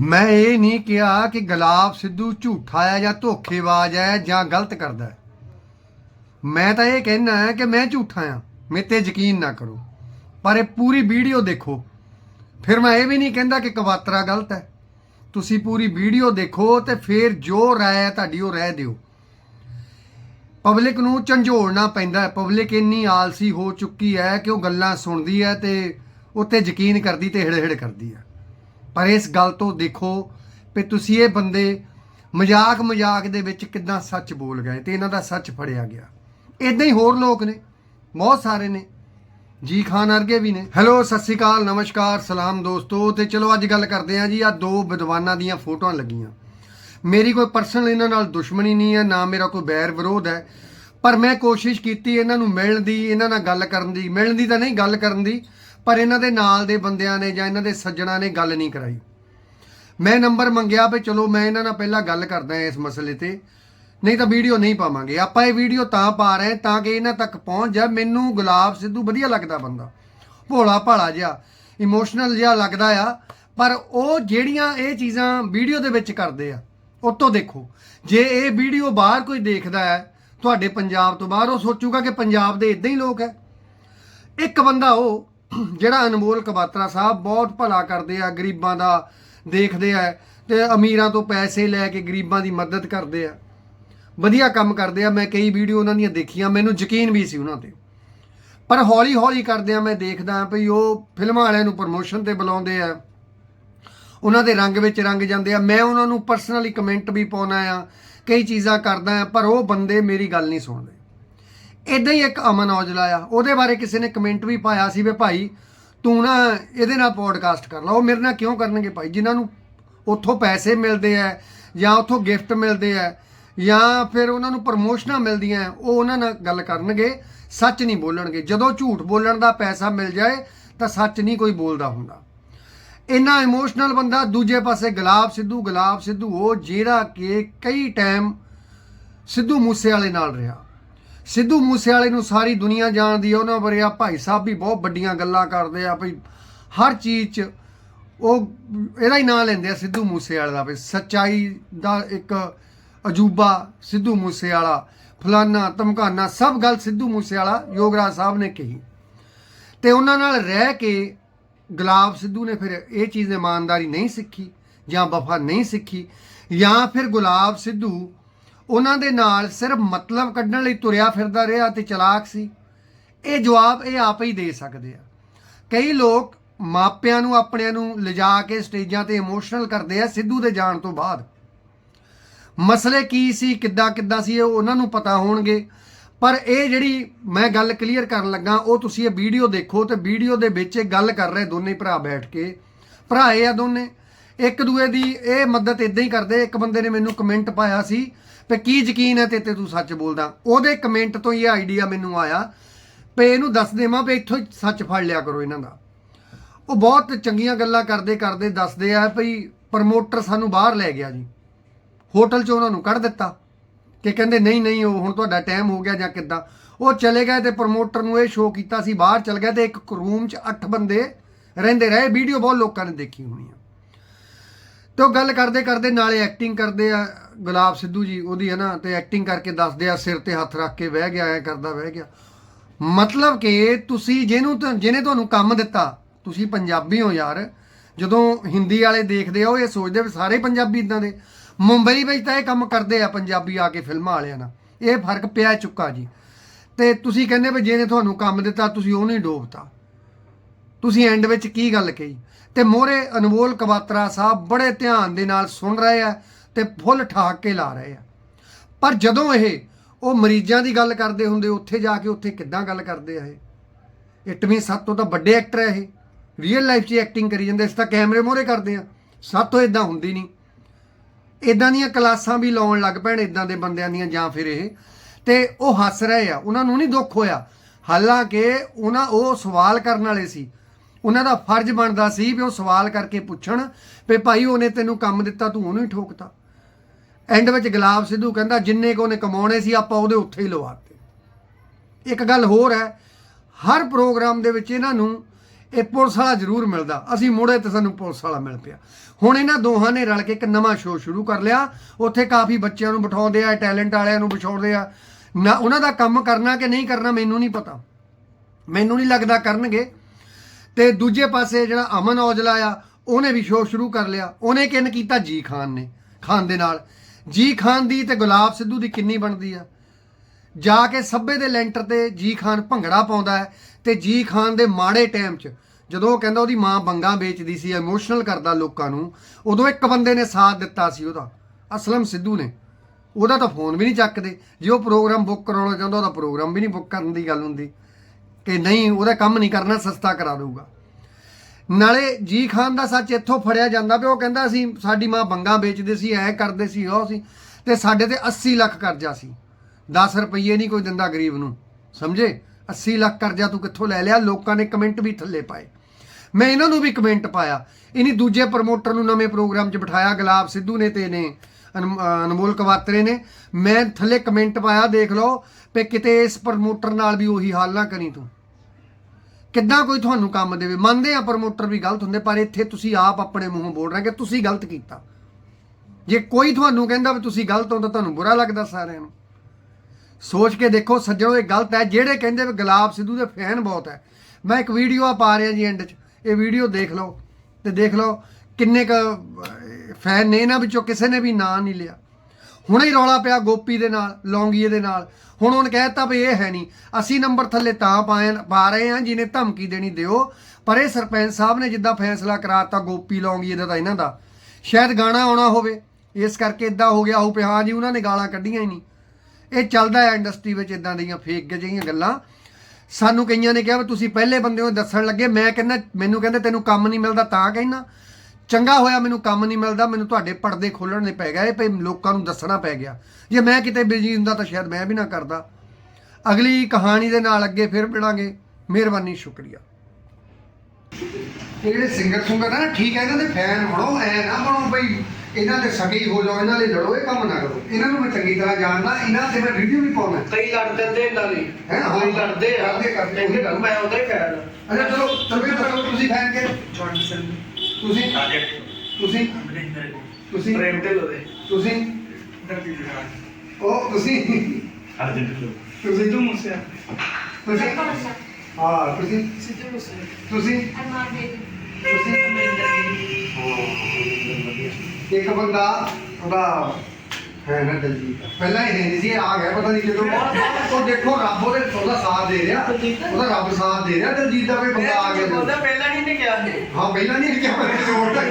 ਮੈਂ ਇਹ ਨਹੀਂ ਕਿਹਾ ਕਿ ਗੁਲਾਬ ਸਿੱਧੂ ਝੂਠਾ ਹੈ ਜਾਂ ਧੋਖੇਬਾਜ਼ ਹੈ ਜਾਂ ਗਲਤ ਕਰਦਾ ਹੈ। ਮੈਂ ਤਾਂ ਇਹ ਕਹਿਣਾ ਹੈ ਕਿ ਮੈਂ ਝੂਠਾ ਹਾਂ। ਮੇਰੇ ਤੇ ਯਕੀਨ ਨਾ ਕਰੋ। ਪਰ ਇਹ ਪੂਰੀ ਵੀਡੀਓ ਦੇਖੋ। ਫਿਰ ਮੈਂ ਇਹ ਵੀ ਨਹੀਂ ਕਹਿੰਦਾ ਕਿ ਕਵਾਤਰਾ ਗਲਤ ਹੈ। ਤੁਸੀਂ ਪੂਰੀ ਵੀਡੀਓ ਦੇਖੋ ਤੇ ਫਿਰ ਜੋ ਰਾਏ ਹੈ ਤੁਹਾਡੀ ਉਹ ਰਹਿ ਦਿਓ। ਪਬਲਿਕ ਨੂੰ ਝੰਜੋੜਨਾ ਪੈਂਦਾ ਹੈ। ਪਬਲਿਕ ਇੰਨੀ ਆਲਸੀ ਹੋ ਚੁੱਕੀ ਹੈ ਕਿ ਉਹ ਗੱਲਾਂ ਸੁਣਦੀ ਹੈ ਤੇ ਉੱਤੇ ਯਕੀਨ ਕਰਦੀ ਤੇ ਹਿੜ-ਹਿੜ ਕਰਦੀ ਹੈ। ਪਰ ਇਸ ਗੱਲ ਤੋਂ ਦੇਖੋ ਕਿ ਤੁਸੀਂ ਇਹ ਬੰਦੇ ਮਜ਼ਾਕ ਮਜ਼ਾਕ ਦੇ ਵਿੱਚ ਕਿੱਦਾਂ ਸੱਚ ਬੋਲ ਗਏ ਤੇ ਇਹਨਾਂ ਦਾ ਸੱਚ ਫੜਿਆ ਗਿਆ। ਇਦਾਂ ਹੀ ਹੋਰ ਲੋਕ ਨੇ, ਬਹੁਤ ਸਾਰੇ ਨੇ। ਜੀ ਖਾਨ ਅਰਗੇ ਵੀ ਨੇ। ਹੈਲੋ, ਸਤਿ ਸ਼੍ਰੀ ਅਕਾਲ, ਨਮਸਕਾਰ, ਸਲਾਮ ਦੋਸਤੋ। ਤੇ ਚਲੋ ਅੱਜ ਗੱਲ ਕਰਦੇ ਹਾਂ ਜੀ ਆ ਦੋ ਵਿਦਵਾਨਾਂ ਦੀਆਂ ਫੋਟੋਆਂ ਲੱਗੀਆਂ। ਮੇਰੀ ਕੋਈ ਪਰਸਨਲ ਇਹਨਾਂ ਨਾਲ ਦੁਸ਼ਮਣੀ ਨਹੀਂ ਹੈ, ਨਾ ਮੇਰਾ ਕੋਈ ਬੈਰ ਵਿਰੋਧ ਹੈ। ਪਰ ਮੈਂ ਕੋਸ਼ਿਸ਼ ਕੀਤੀ ਇਹਨਾਂ ਨੂੰ ਮਿਲਣ ਦੀ, ਇਹਨਾਂ ਨਾਲ ਗੱਲ ਕਰਨ ਦੀ। ਮਿਲਣ ਦੀ ਤਾਂ ਨਹੀਂ, ਗੱਲ ਕਰਨ ਦੀ। ਪਰ ਇਹਨਾਂ ਦੇ ਨਾਲ ਦੇ ਬੰਦਿਆਂ ਨੇ ਜਾਂ ਇਹਨਾਂ ਦੇ ਸੱਜਣਾ ਨੇ ਗੱਲ ਨਹੀਂ ਕਰਾਈ। ਮੈਂ ਨੰਬਰ ਮੰਗਿਆ ਵੀ ਚਲੋ ਮੈਂ ਇਹਨਾਂ ਨਾਲ ਪਹਿਲਾਂ ਗੱਲ ਕਰਦਾ ਇਸ ਮਸਲੇ ਤੇ, ਨਹੀਂ ਤਾਂ ਵੀਡੀਓ ਨਹੀਂ ਪਾਵਾਂਗੇ। ਆਪਾਂ ਇਹ ਵੀਡੀਓ ਤਾਂ ਪਾ ਰਹੇ ਤਾਂ ਕਿ ਇਹਨਾਂ ਤੱਕ ਪਹੁੰਚ ਜਾ ਮੈਨੂੰ ਗੁਲਾਬ ਸਿੱਧੂ ਵਧੀਆ ਲੱਗਦਾ ਬੰਦਾ। ਭੋਲਾ ਭਾਲਾ ਜਿਹਾ ਇਮੋਸ਼ਨਲ ਜਿਹਾ ਲੱਗਦਾ ਆ। ਪਰ ਉਹ ਜਿਹੜੀਆਂ ਇਹ ਚੀਜ਼ਾਂ ਵੀਡੀਓ ਦੇ ਵਿੱਚ ਕਰਦੇ ਆ, ਉਤੋਂ ਦੇਖੋ। ਜੇ ਇਹ ਵੀਡੀਓ ਬਾਹਰ ਕੋਈ ਦੇਖਦਾ ਹੈ, ਤੁਹਾਡੇ ਪੰਜਾਬ ਤੋਂ ਬਾਹਰ, ਉਹ ਸੋਚੂਗਾ ਕਿ ਪੰਜਾਬ ਦੇ ਇਦਾਂ ਹੀ ਲੋਕ ਹੈ। ਇੱਕ ਬੰਦਾ ਉਹ ਜਿਹੜਾ ਅਨਮੋਲ ਕਬਾਤਰਾ ਸਾਹਿਬ ਬਹੁਤ ਭਲਾ ਕਰਦੇ ਆ, ਗਰੀਬਾਂ ਦਾ ਦੇਖਦੇ ਆ ਤੇ ਅਮੀਰਾਂ ਤੋਂ ਪੈਸੇ ਲੈ ਕੇ ਗਰੀਬਾਂ ਦੀ ਮਦਦ ਕਰਦੇ ਆ। ਵਧੀਆ ਕੰਮ ਕਰਦੇ ਆ, ਮੈਂ ਕਈ ਵੀਡੀਓ ਉਹਨਾਂ ਦੀਆਂ ਦੇਖੀਆਂ, ਮੈਨੂੰ ਯਕੀਨ ਵੀ ਸੀ ਉਹਨਾਂ ਤੇ। ਪਰ ਹੌਲੀ ਹੌਲੀ ਕਰਦਿਆਂ ਮੈਂ ਦੇਖਦਾ ਭਈ ਉਹ ਫਿਲਮਾਂ ਵਾਲਿਆਂ ਨੂੰ ਪ੍ਰਮੋਸ਼ਨ ਤੇ ਬੁਲਾਉਂਦੇ ਆ। ਉਹਨਾਂ ਦੇ ਰੰਗ ਵਿੱਚ ਰੰਗ ਜਾਂਦੇ ਆ। ਮੈਂ ਉਹਨਾਂ ਨੂੰ ਪਰਸਨਲੀ ਕਮੈਂਟ ਵੀ ਪਾਉਣਾ ਆ, ਕਈ ਚੀਜ਼ਾਂ ਕਰਦਾ ਆ, ਪਰ ਉਹ ਬੰਦੇ ਮੇਰੀ ਗੱਲ ਨਹੀਂ ਸੁਣਦੇ। ਇਦਾਂ ਹੀ ਇੱਕ ਅਮਨ ਔਜਲਾ ਆ। ਉਹਦੇ ਬਾਰੇ ਕਿਸੇ ਨੇ ਕਮੈਂਟ ਵੀ ਪਾਇਆ ਸੀ ਵੀ ਭਾਈ ਤੂੰ ਨਾ ਇਹਦੇ ਨਾਲ ਪੋਡਕਾਸਟ ਕਰ ਲਾ। ਉਹ ਮੇਰੇ ਨਾਲ ਕਿਉਂ ਕਰਨਗੇ ਭਾਈ? ਜਿਨ੍ਹਾਂ ਨੂੰ ਉੱਥੋਂ ਪੈਸੇ ਮਿਲਦੇ ਆ ਜਾਂ ਉੱਥੋਂ ਗਿਫਟ ਮਿਲਦੇ ਆ ਜਾਂ ਫਿਰ ਉਹਨਾਂ ਨੂੰ ਪ੍ਰਮੋਸ਼ਨਾਂ ਮਿਲਦੀਆਂ ਉਹ ਉਹਨਾਂ ਨਾਲ ਗੱਲ ਕਰਨਗੇ, ਸੱਚ ਨਹੀਂ ਬੋਲਣਗੇ। ਜਦੋਂ ਝੂਠ ਬੋਲਣ ਦਾ ਪੈਸਾ ਮਿਲ ਜਾਏ ਤਾਂ ਸੱਚ ਨਹੀਂ ਕੋਈ ਬੋਲਦਾ ਹੁੰਦਾ। ਇੰਨਾ ਇਮੋਸ਼ਨਲ ਬੰਦਾ ਦੂਜੇ ਪਾਸੇ ਗੁਲਾਬ ਸਿੱਧੂ ਗੁਲਾਬ ਸਿੱਧੂ, ਉਹ ਜਿਹੜਾ ਕਿ ਕਈ ਟਾਈਮ ਸਿੱਧੂ ਮੂਸੇ ਵਾਲੇ ਨਾਲ ਰਿਹਾ। ਸਿੱਧੂ ਮੂਸੇਵਾਲੇ ਨੂੰ ਸਾਰੀ ਦੁਨੀਆ ਜਾਣਦੀ ਆ, ਉਹਨਾਂ ਬਾਰੇ ਆ ਭਾਈ ਸਾਹਿਬ ਵੀ ਬਹੁਤ ਵੱਡੀਆਂ ਗੱਲਾਂ ਕਰਦੇ ਆ ਭਈ ਹਰ ਚੀਜ਼ 'ਚ ਉਹ ਇਹਦਾ ਹੀ ਨਾਂ ਲੈਂਦੇ ਆ ਸਿੱਧੂ ਮੂਸੇਵਾਲੇ ਦਾ ਵੀ ਸੱਚਾਈ ਦਾ ਇੱਕ ਅਜੂਬਾ ਸਿੱਧੂ ਮੂਸੇਵਾਲਾ, ਫਲਾਨਾ ਧਮਕਾਨਾ, ਸਭ ਗੱਲ ਸਿੱਧੂ ਮੂਸੇਵਾਲਾ ਯੋਗਰਾਜ ਸਾਹਿਬ ਨੇ ਕਹੀ। ਤੇ ਉਹਨਾਂ ਨਾਲ ਰਹਿ ਕੇ ਗੁਲਾਬ ਸਿੱਧੂ ਨੇ ਫਿਰ ਇਹ ਚੀਜ਼ ਇਮਾਨਦਾਰੀ ਨਹੀਂ ਸਿੱਖੀ ਜਾਂ ਵਫਾ ਨਹੀਂ ਸਿੱਖੀ ਜਾਂ ਫਿਰ ਗੁਲਾਬ ਸਿੱਧੂ ਉਹਨਾਂ ਦੇ ਨਾਲ ਸਿਰਫ ਮਤਲਬ ਕੱਢਣ ਲਈ ਤੁਰਿਆ ਫਿਰਦਾ ਰਿਹਾ ਤੇ ਚਲਾਕ ਸੀ। ਇਹ ਜਵਾਬ ਇਹ ਆਪ ਹੀ ਦੇ ਸਕਦੇ ਆ। ਕਈ ਲੋਕ ਮਾਪਿਆਂ ਨੂੰ, ਆਪਣਿਆਂ ਨੂੰ ਲਿਜਾ ਕੇ ਸਟੇਜਾਂ ਤੇ ਇਮੋਸ਼ਨਲ ਕਰਦੇ ਆ ਸਿੱਧੂ ਦੇ ਜਾਣ ਤੋਂ ਬਾਅਦ। ਮਸਲੇ ਕੀ ਸੀ, ਕਿੱਦਾਂ ਕਿੱਦਾਂ ਸੀ, ਇਹ ਉਹਨਾਂ ਨੂੰ ਪਤਾ ਹੋਣਗੇ। ਪਰ ਇਹ ਜਿਹੜੀ ਮੈਂ ਗੱਲ ਕਲੀਅਰ ਕਰਨ ਲੱਗਾ, ਉਹ ਤੁਸੀਂ ਇਹ ਵੀਡੀਓ ਦੇਖੋ ਤੇ ਵੀਡੀਓ ਦੇ ਵਿੱਚ ਇਹ ਗੱਲ ਕਰ ਰਹੇ ਦੋਨੇ ਭਰਾ ਬੈਠ ਕੇ। ਭਰਾਏ ਆ ਦੋਨੇ। ਇੱਕ ਦੂਏ ਦੀ ਇਹ ਮਦਦ ਇਦਾਂ ਹੀ ਕਰਦੇ, ਇੱਕ ਬੰਦੇ ਨੇ ਮੈਨੂੰ ਕਮੈਂਟ ਪਾਇਆ ਸੀ ਵੀ ਕੀ ਯਕੀਨ ਹੈ ਤੇ ਤੇ ਤੂੰ ਸੱਚ ਬੋਲਦਾ। ਉਹਦੇ ਕਮੈਂਟ ਤੋਂ ਹੀ ਇਹ ਆਈਡੀਆ ਮੈਨੂੰ ਆਇਆ ਵੀ ਇਹਨੂੰ ਦੱਸ ਦੇਵਾਂ ਵੀ ਇੱਥੋਂ ਹੀ ਸੱਚ ਫੜ ਲਿਆ ਕਰੋ ਇਹਨਾਂ ਦਾ। ਉਹ ਬਹੁਤ ਚੰਗੀਆਂ ਗੱਲਾਂ ਕਰਦੇ ਕਰਦੇ ਦੱਸਦੇ ਆ ਭਈ ਪ੍ਰਮੋਟਰ ਸਾਨੂੰ ਬਾਹਰ ਲੈ ਗਿਆ ਜੀ। ਹੋਟਲ 'ਚ ਉਹਨਾਂ ਨੂੰ ਕੱਢ ਦਿੱਤਾ ਕਿ ਕਹਿੰਦੇ ਨਹੀਂ ਨਹੀਂ, ਉਹ ਹੁਣ ਤੁਹਾਡਾ ਟਾਈਮ ਹੋ ਗਿਆ ਜਾਂ ਕਿੱਦਾਂ। ਉਹ ਚਲੇ ਗਏ ਤੇ ਪ੍ਰਮੋਟਰ ਨੂੰ ਇਹ ਸ਼ੋਅ ਕੀਤਾ ਸੀ, ਬਾਹਰ ਚਲ ਗਿਆ ਤੇ ਇੱਕ ਰੂਮ 'ਚ 8 ਬੰਦੇ ਰਹਿੰਦੇ ਰਹੇ ਵੀਡੀਓ ਬਹੁਤ ਲੋਕਾਂ ਨੇ ਦੇਖੀ ਹੋਣੀ ਆ। ਤੇ ਉਹ ਗੱਲ ਕਰਦੇ ਕਰਦੇ ਨਾਲੇ ਐਕਟਿੰਗ ਕਰਦੇ ਆ ਗੁਲਾਬ ਸਿੱਧੂ ਜੀ, ਉਹਦੀ ਹੈ ਨਾ, ਤੇ ਐਕਟਿੰਗ ਕਰਕੇ ਦੱਸਦੇ ਆ, ਸਿਰ ਤੇ ਹੱਥ ਰੱਖ ਕੇ ਬਹਿ ਗਿਆ, ਐ ਕਰਦਾ ਬਹਿ ਗਿਆ। ਮਤਲਬ ਕਿ ਤੁਸੀਂ ਜਿਹਨੂੰ ਤਾਂ- ਜਿਹਨੇ ਤੁਹਾਨੂੰ ਕੰਮ ਦਿੱਤਾ, ਤੁਸੀਂ ਪੰਜਾਬੀ ਹੋ ਯਾਰ। ਜਦੋਂ ਹਿੰਦੀ ਵਾਲੇ ਦੇਖਦੇ ਆ, ਉਹ ਇਹ ਸੋਚਦੇ ਵੀ ਸਾਰੇ ਪੰਜਾਬੀ ਇਦਾਂ ਦੇ। ਮੁੰਬਈ ਵਿੱਚ ਤਾਂ ਇਹ ਕੰਮ ਕਰਦੇ ਆ, ਪੰਜਾਬੀ ਆ ਕੇ ਫਿਲਮਾਂ ਵਾਲਿਆਂ ਨਾਲ। ਇਹ ਫ਼ਰਕ ਪਿਆ ਚੁੱਕਾ ਜੀ। ਤੇ ਤੁਸੀਂ ਕਹਿੰਦੇ ਵੀ ਜਿਹਨੇ ਤੁਹਾਨੂੰ ਕੰਮ ਦਿੱਤਾ, ਤੁਸੀਂ ਉਹ ਨਹੀਂ ਡੋਬਤਾ। ਤੁਸੀਂ ਐਂਡ ਵਿੱਚ ਕੀ ਗੱਲ ਕਹੀ? ਤੇ ਮੋਹਰੇ ਅਨਮੋਲ ਕਵਾਤਰਾ ਸਾਹਿਬ ਬੜੇ ਧਿਆਨ ਦੇ ਨਾਲ ਸੁਣ ਰਹੇ ਆ ਤੇ ਫੁੱਲ ਠਾਕ ਕੇ ਲਾ ਰਹੇ ਆ। ਪਰ ਜਦੋਂ ਇਹ ਉਹ ਮਰੀਜ਼ਾਂ ਦੀ ਗੱਲ ਕਰਦੇ ਹੁੰਦੇ, ਉੱਥੇ ਜਾ ਕੇ ਉੱਥੇ ਕਿੱਦਾਂ ਗੱਲ ਕਰਦੇ ਆ ਇਹ? ਇਟ ਸੱਤ ਤੋਂ ਤਾਂ ਵੱਡੇ ਐਕਟਰ ਹੈ ਇਹ। ਰੀਅਲ ਲਾਈਫ 'ਚ ਐਕਟਿੰਗ ਕਰੀ ਜਾਂਦੇ ਇਸ ਤਾਂ ਕੈਮਰੇ ਮੋਹਰੇ ਕਰਦੇ ਆ। ਸਭ ਤੋਂ ਇਦਾਂ ਹੁੰਦੀ ਨਹੀਂ। ਇਦਾਂ ਦੀਆਂ ਕਲਾਸਾਂ ਵੀ ਲਾਉਣ ਲੱਗ ਪੈਣ ਇਦਾਂ ਦੇ ਬੰਦਿਆਂ ਦੀਆਂ ਜਾਂ ਫਿਰ ਇਹ। ਤੇ ਉਹ ਹੱਸ ਰਹੇ ਆ, ਉਹਨਾਂ ਨੂੰ ਨਹੀਂ ਦੁੱਖ ਹੋਇਆ। ਹਾਲਾਂਕਿ ਉਹਨਾਂ ਉਹ ਸਵਾਲ ਕਰਨ ਵਾਲੇ ਸੀ ਉਹਨਾਂ ਦਾ ਫਰਜ਼ ਬਣਦਾ ਸੀ ਵੀ ਉਹ ਸਵਾਲ ਕਰਕੇ ਪੁੱਛਣ ਵੀ ਭਾਈ ਉਹਨੇ ਤੈਨੂੰ ਕੰਮ ਦਿੱਤਾ, ਤੂੰ ਉਹਨੂੰ ਹੀ ਠੋਕਤਾ। ਐਂਡ ਵਿੱਚ ਗੁਲਾਬ ਸਿੱਧੂ ਕਹਿੰਦਾ, ਜਿੰਨੇ ਕੋ ਉਹਨੇ ਕਮਾਉਣੇ ਸੀ, ਆਪਾਂ ਉਹਦੇ ਉੱਥੇ ਹੀ ਲਵਾਤੇ ਇੱਕ ਗੱਲ ਹੋਰ ਹੈ, ਹਰ ਪ੍ਰੋਗਰਾਮ ਦੇ ਵਿੱਚ ਇਹਨਾਂ ਨੂੰ ਇਹ ਪੁਲਿਸ ਵਾਲਾ ਜ਼ਰੂਰ ਮਿਲਦਾ। ਅਸੀਂ ਮੁੜੇ ਤੇ ਸਾਨੂੰ ਪੁਲਿਸ ਵਾਲਾ ਮਿਲ ਪਿਆ। ਹੁਣ ਇਹਨਾਂ ਦੋਹਾਂ ਨੇ ਰਲ ਕੇ ਇੱਕ ਨਵਾਂ ਸ਼ੋਅ ਸ਼ੁਰੂ ਕਰ ਲਿਆ। ਉੱਥੇ ਕਾਫੀ ਬੱਚਿਆਂ ਨੂੰ ਬਿਠਾਉਂਦੇ ਆ ਟੈਲੈਂਟ ਵਾਲਿਆਂ ਨੂੰ ਬਿਠਾਉਂਦੇ ਆ। ਨਾ, ਉਹਨਾਂ ਦਾ ਕੰਮ ਕਰਨਾ ਕਿ ਨਹੀਂ ਕਰਨਾ, ਮੈਨੂੰ ਨਹੀਂ ਪਤਾ। ਮੈਨੂੰ ਨਹੀਂ ਲੱਗਦਾ ਕਰਨਗੇ। ਤੇ ਦੂਜੇ ਪਾਸੇ ਜਿਹੜਾ ਅਮਨ ਔਜਲਾ ਆ, ਉਹਨੇ ਵੀ ਸ਼ੋਅ ਸ਼ੁਰੂ ਕਰ ਲਿਆ। ਉਹਨੇ ਕਿਨ ਕੀਤਾ? ਜੀ ਖਾਨ ਨੇ, ਖਾਨ ਦੇ ਨਾਲ। ਜੀ ਖਾਨ ਦੀ ਤੇ ਗੁਲਾਬ ਸਿੱਧੂ ਦੀ ਕਿੰਨੀ ਬਣਦੀ ਆ? ਜਾ ਕੇ ਸੱਬੇ ਦੇ ਲੈਂਟਰ ਤੇ ਜੀ ਖਾਨ ਭੰਗੜਾ ਪਾਉਂਦਾ ਹੈ ਤੇ ਜੀ ਖਾਨ ਦੇ ਮਾੜੇ ਟਾਈਮ 'ਚ, ਜਦੋਂ ਉਹ ਕਹਿੰਦਾ ਉਹਦੀ ਮਾਂ ਬੰਗਾ ਵੇਚਦੀ ਸੀ ਇਮੋਸ਼ਨਲ ਕਰਦਾ ਲੋਕਾਂ ਨੂੰ, ਉਦੋਂ ਇੱਕ ਬੰਦੇ ਨੇ ਸਾਥ ਦਿੱਤਾ ਸੀ ਉਹਦਾ, ਅਸਲਮ ਸਿੱਧੂ ਨੇ। ਉਹਦਾ ਤਾਂ ਫੋਨ ਵੀ ਨਹੀਂ ਚੱਕਦੇ। ਜੇ ਉਹ ਪ੍ਰੋਗਰਾਮ ਬੁੱਕ ਕਰਾਉਣਾ ਚਾਹੁੰਦਾ, ਉਹਦਾ ਪ੍ਰੋਗਰਾਮ ਵੀ ਨਹੀਂ ਬੁੱਕ ਕਰਨ ਦੀ ਗੱਲ ਹੁੰਦੀ। ਕਿ ਨਹੀਂ, ਉਹਦਾ ਕੰਮ ਨਹੀਂ ਕਰਨਾ, ਸਸਤਾ ਕਰਾ ਦਊਗਾ। ਨਾਲੇ ਜੀ ਖਾਨ ਦਾ ਸੱਚ ਇੱਥੋਂ ਫੜਿਆ ਜਾਂਦਾ ਵੀ ਉਹ ਕਹਿੰਦਾ ਸੀ, ਸਾਡੀ ਮਾਂ ਬੰਗਾ ਵੇਚਦੇ ਸੀ ਐ ਕਰਦੇ ਸੀ, ਉਹ ਸੀ, ਤੇ ਸਾਡੇ ਤੇ 80 ਲੱਖ ਕਰਜ਼ਾ ਸੀ। 10 ਰੁਪਏ ਨਹੀਂ ਕੋਈ ਦਿੰਦਾ ਗਰੀਬ ਨੂੰ, ਸਮਝੇ? 80 ਲੱਖ ਕਰਜ਼ਾ ਤੂੰ ਕਿੱਥੋਂ ਲੈ ਲਿਆ? ਲੋਕਾਂ ਨੇ ਕਮੈਂਟ ਵੀ ਥੱਲੇ ਪਾਏ। ਮੈਂ ਇਹਨਾਂ ਨੂੰ ਵੀ ਕਮੈਂਟ ਪਾਇਆ। ਇਨੀ ਦੂਜੇ ਪ੍ਰਮੋਟਰ ਨੂੰ ਨਵੇਂ ਪ੍ਰੋਗਰਾਮ 'ਚ ਬਿਠਾਇਆ, ਗੁਲਾਬ ਸਿੱਧੂ ਨੇ ਤੇ ਨੇ ਅਨਮੋਲ ਕਵਾਤਰੇ ਨੇ। ਮੈਂ ਥੱਲੇ ਕਮੈਂਟ ਪਾਇਆ, ਦੇਖ ਲਓ ਵੀ ਕਿਤੇ ਇਸ ਪ੍ਰਮੋਟਰ ਨਾਲ ਵੀ ਉਹੀ ਹਾਲ ਨਾ ਕਰੀ ਤੂੰ। ਕਿੱਦਾਂ ਕੋਈ ਤੁਹਾਨੂੰ ਕੰਮ ਦੇਵੇ? ਮੰਨਦੇ ਆ ਪ੍ਰਮੋਟਰ ਵੀ ਗਲਤ ਹੁੰਦੇ, ਪਰ ਇੱਥੇ ਤੁਸੀਂ ਆਪ ਆਪਣੇ ਮੂੰਹੋਂ ਬੋਲ ਰਹੇ ਕਿ ਤੁਸੀਂ ਗਲਤ ਕੀਤਾ। ਜੇ ਕੋਈ ਤੁਹਾਨੂੰ ਕਹਿੰਦਾ ਵੀ ਤੁਸੀਂ ਗਲਤ ਹੋ, ਤਾਂ ਤੁਹਾਨੂੰ ਬੁਰਾ ਲੱਗਦਾ ਸਾਰਿਆਂ ਨੂੰ। ਸੋਚ ਕੇ ਦੇਖੋ, ਸੱਜਣੋ, ਇਹ ਗਲਤ ਹੈ। ਜਿਹੜੇ ਕਹਿੰਦੇ ਵੀ ਗੁਲਾਬ ਸਿੱਧੂ ਦੇ ਫੈਨ ਬਹੁਤ ਹੈ। ਮੈਂ ਇੱਕ ਵੀਡੀਓ ਆ ਪਾ ਰਿਹਾ ਜੀ ਐਂਡ 'ਚ। ਇਹ ਵੀਡੀਓ ਦੇਖ ਲਓ ਤੇ ਦੇਖ ਲਓ ਕਿੰਨੇ ਕ ਫੈਨ ਨੇ ਇਹਨਾਂ ਵਿੱਚੋਂ ਕਿਸੇ ਨੇ ਵੀ ਨਾਂ ਨਹੀਂ ਲਿਆ। ਹੁਣੇ ਹੀ ਰੌਲਾ ਪਿਆ ਗੋਪੀ ਦੇ ਨਾਲ, ਲੌਂਗੀਏ ਦੇ ਨਾਲ। ਹੁਣ ਉਹਨ ਕਹਿਤਾ ਵੀ ਇਹ ਹੈ ਨਹੀਂ। ਅਸੀਂ ਨੰਬਰ ਥੱਲੇ ਤਾਂ ਪਾਏ ਪਾ ਰਹੇ ਹਾਂ, ਜਿਹਨੇ ਧਮਕੀ ਦੇਣੀ ਦਿਓ। ਪਰ ਇਹ ਸਰਪੰਚ ਸਾਹਿਬ ਨੇ ਜਿੱਦਾਂ ਫੈਸਲਾ ਕਰਾਤਾ ਗੋਪੀ, ਲੌਂਗੀਏ ਦਾ ਤਾਂ ਇਹਨਾਂ ਦਾ। ਸ਼ਾਇਦ ਗਾਣਾ ਆਉਣਾ ਹੋਵੇ। ਇਸ ਕਰਕੇ ਇਦਾਂ ਹੋ ਗਿਆ ਹੋਊ ਵੀ ਹਾਂ ਜੀ, ਉਹਨਾਂ ਨੇ ਗਾਲਾਂ ਕੱਢੀਆਂ ਹੀ ਨਹੀਂ। ਇਹ ਚੱਲਦਾ ਹੈ ਇੰਡਸਟਰੀ ਵਿੱਚ ਇਦਾਂ ਦੀਆਂ ਫੇਕ ਜਿਹੀਆਂ ਗੱਲਾਂ। ਸਾਨੂੰ ਕਈਆਂ ਨੇ ਕਿਹਾ ਵੀ ਤੁਸੀਂ ਪਹਿਲੇ ਬੰਦੇ ਹੋ ਦੱਸਣ ਲੱਗੇ। ਮੈਂ ਕਹਿੰਦਾ ਮੈਨੂੰ ਕਹਿੰਦੇ ਤੈਨੂੰ ਕੰਮ ਨਹੀਂ ਮਿਲਦਾ, ਤਾਂ ਕਹਿਣਾ ਚੰਗਾ ਹੋਇਆ ਮੈਨੂੰ ਕੰਮ ਨਹੀਂ ਮਿਲਦਾ ਮੈਨੂੰ ਤੁਹਾਡੇ ਪਰਦੇ ਖੋਲਣ ਦੇ ਪੈ ਗਏ ਭਈ ਲੋਕਾਂ ਨੂੰ ਦੱਸਣਾ ਪੈ ਗਿਆ। ਜੇ ਮੈਂ ਕਿਤੇ ਬਿਜ਼ੀ ਹੁੰਦਾ ਤਾਂ ਸ਼ਾਇਦ ਮੈਂ ਵੀ ਨਾ ਕਰਦਾ। ਅਗਲੀ ਕਹਾਣੀ ਦੇ ਨਾਲ ਅੱਗੇ ਫਿਰ ਮਿਲਾਂਗੇ। ਮਿਹਰਬਾਨੀ ਸ਼ੁਕਰੀਆ। ਇਹ ਜਿਹੜੇ ਸਿੰਗਰ ਸੁੰਗਰ ਨਾ ਠੀਕ ਹੈ ਇਹਨਾਂ ਦੇ ਫੈਨ ਬਣੋ ਐ ਨਾ ਬਣੋ ਬਈ ਇਹਨਾਂ ਦੇ ਸਗੇ ਹੀ ਹੋ ਜਾਓ ਇਹਨਾਂ ਲਈ ਲੜੋ ਇਹ ਕੰਮ ਨਾ ਕਰੋ। ਇਹਨਾਂ ਨੂੰ ਮੈਂ ਚੰਗੀ ਤਰ੍ਹਾਂ ਜਾਣਦਾ ਇਹਨਾਂ ਤੇ ਮੈਂ ਵੀਡੀਓ ਵੀ ਪਾਉਣਾ ਕਈ ਲੜ ਦਿੰਦੇ ਇਹਨਾਂ ਲਈ ਹੈਂ, ਹਾਂ। ਕਈ ਲੜਦੇ ਆ। ਕਰਦੇ, ਕਰਦੇ। ਮੈਂ ਉਹਦਾ ਹੀ ਫੈਨ ਅੱਛਾ ਚਲੋ ਤਵੇ ਕਰੋ ਤੁਸੀਂ ਫੈਨ ਕੇ ਜੌਨਸਨ ਤੁਸੀਂ ਤੁਸੀਂ ਤੁਸੀਂ ਪ੍ਰੇਮ ਢਿੱਲੋਂ ਦੇ। ਤੁਸੀਂ ਉਹ ਤੁਸੀਂ ਤੁਸੀਂ ਸਿੱਧੂ ਮੂਸੇ ਤੁਸੀਂ ਹਾਂ ਤੁਸੀਂ ਸਿੱਧੂ ਮੂਸੇ ਤੁਸੀਂ ਤੁਸੀਂ ਇੱਕ ਬੰਦਾ ਉਹਦਾ ਹੈ ਨਾ ਦਲਜੀਤ ਪਹਿਲਾਂ ਇਹ ਨਹੀਂ ਸੀ ਆ ਗਿਆ ਪਤਾ ਨਹੀਂ ਕਿਦੋਂ। ਉਹ ਦੇਖੋ ਰੱਬ ਉਹਦੇ ਉਹਦਾ ਸਾਥ ਦੇ ਰਿਹਾ। ਉਹਦਾ ਰੱਬ ਸਾਥ ਦੇ ਰਿਹਾ। ਦਲਜੀਤ ਦਾ ਕੋਈ ਬੰਦਾ ਆ ਗਿਆ ਉਹਦਾ ਪਹਿਲਾਂ ਨਹੀਂ ਨੇ ਕਿਹਾ ਹਾਂ ਪਹਿਲਾਂ ਨਹੀਂ ਕਿਹਾ ਮੈਂ ਜੋੜ ਤੱਕ